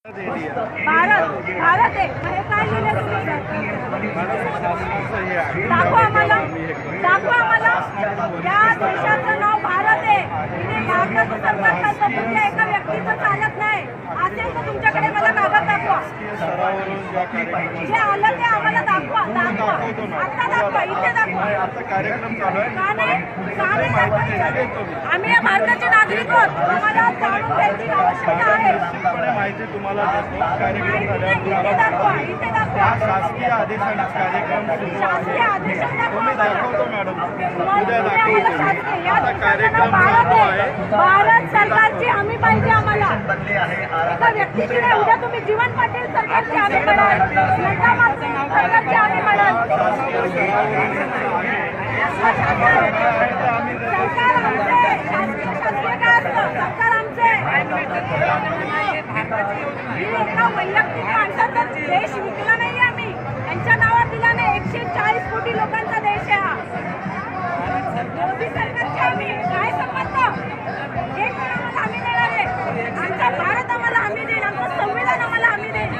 भारत भारत आहे. हे काय लिहिलं दाखवा आम्हाला. दाखवा आम्हाला. या देशाचं नाव भारत आहे. इथे भारताचं सरकार चालतं कुठल्या एका व्यक्तीचं चालत नाही. असेल तर तुमच्याकडे मला कागद दाखवा. जे आलं ते आम्हाला दाखवा. दाखवा. आता दाखवा. इथे दाखवा. का नाही? का नाही दाखवायचं? आम्ही या भारताचे नागरिक आहोत. आम्हाला जाणून घ्यायची आवश्यकता आहे. माहिती तुम्हाला कार्यक्रम झाल्यावर शासकीय आदेशाने कार्यक्रम सुरू आहे तुम्ही दाखवतो मॅडम. उद्या दाखवतो आता कार्यक्रम चालू आहे. आहे भारत सरकारची हमी पाहिजे आम्हाला. एका व्यक्तीची नाही उद्या तुम्ही जीवन पाटील सरकारची म्हणाल म्हणाल सरकार आमचे शासकीय शासकीय काय असतं? सरकार आमचे. एका वैयक्तिक माणसाचा देश विकला नाही आम्ही. त्यांच्या नावात दिला नाही. एकशे चाळीस कोटी लोकांचा देश आहे हा. मोदी आम्ही काय संबंध? हमी देणार आहे. आमचा भारत आम्हाला हमी देईल. आमचं संविधान आम्हाला हमी देईल.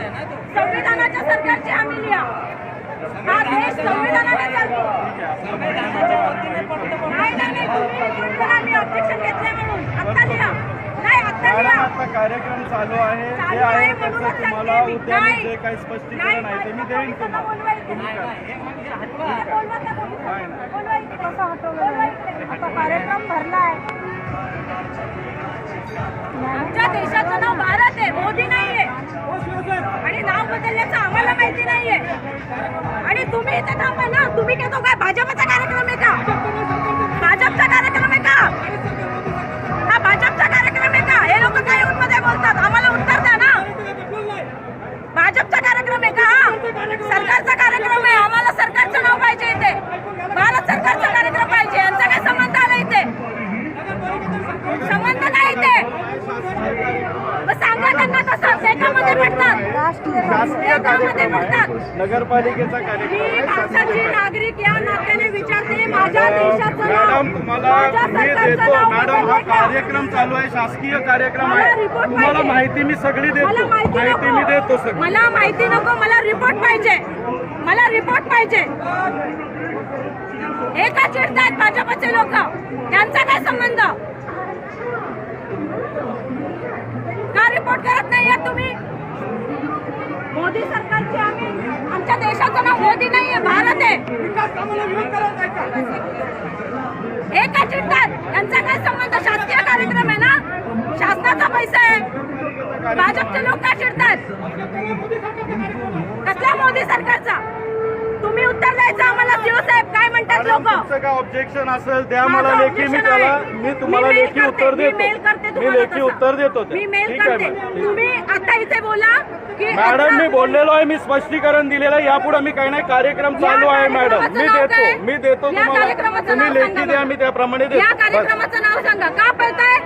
संविधानाच्या सरकारची हमी लिहा हा देश संविधानाने चालतो नाही नाही नाही तुम्ही म्हणता आम्ही ऑब्जेक्शन घेतलंय म्हणून आत्ता लिहा नाही आत्ता मॅडम लिहा आता कार्यक्रम चालू आहे. जे चालू आहे आहे त्याचं तुम्हाला मी. उद्या नाही. जे काही स्पष्टीकरण आहे ते मी देईन तुम्हाला. आता कार्यक्रम भरलाय. आमच्या देशाचं नाव भारत आहे. मोदी नाहीये. आणि नाव बदलल्याचं आम्हाला माहिती नाहीये. आणि तुम्ही इथे थांबा ना. तुम्ही काय तो काय भाजपचा आहे का हा सरकारचा कार्यक्रम आहे आम्हाला सरकारचं नाव पाहिजे इथे भारत सरकारचा कार्यक्रम पाहिजे यांचा काय संबंध आला इथे संबंध नाही इथे मग सांगा त्यांना कसं त्याच्यामध्ये पडतात शासकीय कार्यक्रम आहे नगरपालिकेचा कार्यक्रम मी आहे भारताची शासकीय नागरिक या नात्याने विचारते माझ्या देशाचं नाव मॅडम तुम्हाला माझ्या मी सरकारचं देतो. नाव मॅडम हा बदललंय का? कार्यक्रम चालू आहे शासकीय कार्यक्रम मला आहे report तुम्हाला पाहिजे. माहिती मी सगळी मला देतो माहिती माहिती मी देतो नको सगळी. मला माहिती नको मला रिपोर्ट पाहिजे. मला रिपोर्ट पाहिजे. हे का चिडतायत भाजपचे लोक त्यांचा काय संबंध? का रिपोर्ट करत नाहीये तुम्ही? मोदी सरकारची आम्ही आमच्या देशाचं नाव मोदी नाहीये भारत आहे. हे का चिडतात यांचा काय संबंध? शासकीय कार्यक्रम आहे ना? शासनाचा पैसा आहे. भाजपचे लोक का चिडतात? कसला मोदी सरकारचा? तुम्ही उत्तर द्यायचं आम्हाला साहेब काय म्हणतात लोक? काय ऑब्जेक्शन असेल द्या मला लेखी मी त्याला. मी तुम्हाला लेखी उत्तर देतो. मी तुम्हाला लेखी तसं. उत्तर देतो ते मी मेल ठीक आहे करते. मॅडम. तुम्ही आता इथे बोला की मॅडम मी बोललेलो आहे मी स्पष्टीकरण दिलेलं आहे. यापुढे मी काही नाही कार्यक्रम या चालू आहे मॅडम. कार्यक्रमाचं मी नाव देतो? मी देतो या तुम्हाला. कार्यक्रमाचं तुम्ही नाव लेखी सांगा द्या मला. मी त्याप्रमाणे या देतो. बस. कार्यक्रमाचं नाव सांगा. का पळताय?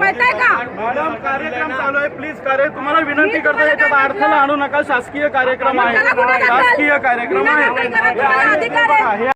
पळताय का? मॅडम कार्यक्रम चालू आहे. प्लीज कार्य तुम्हाला विनंती मी करतो तुम्हाला याच्यात काय अडथळा आणू नका. शासकीय कार्यक्रम मग त्याला कुठे आहे? शासकीय कार्यक्रम आहे. दाखल करायचा हे आहे, अधिकार आहे. हे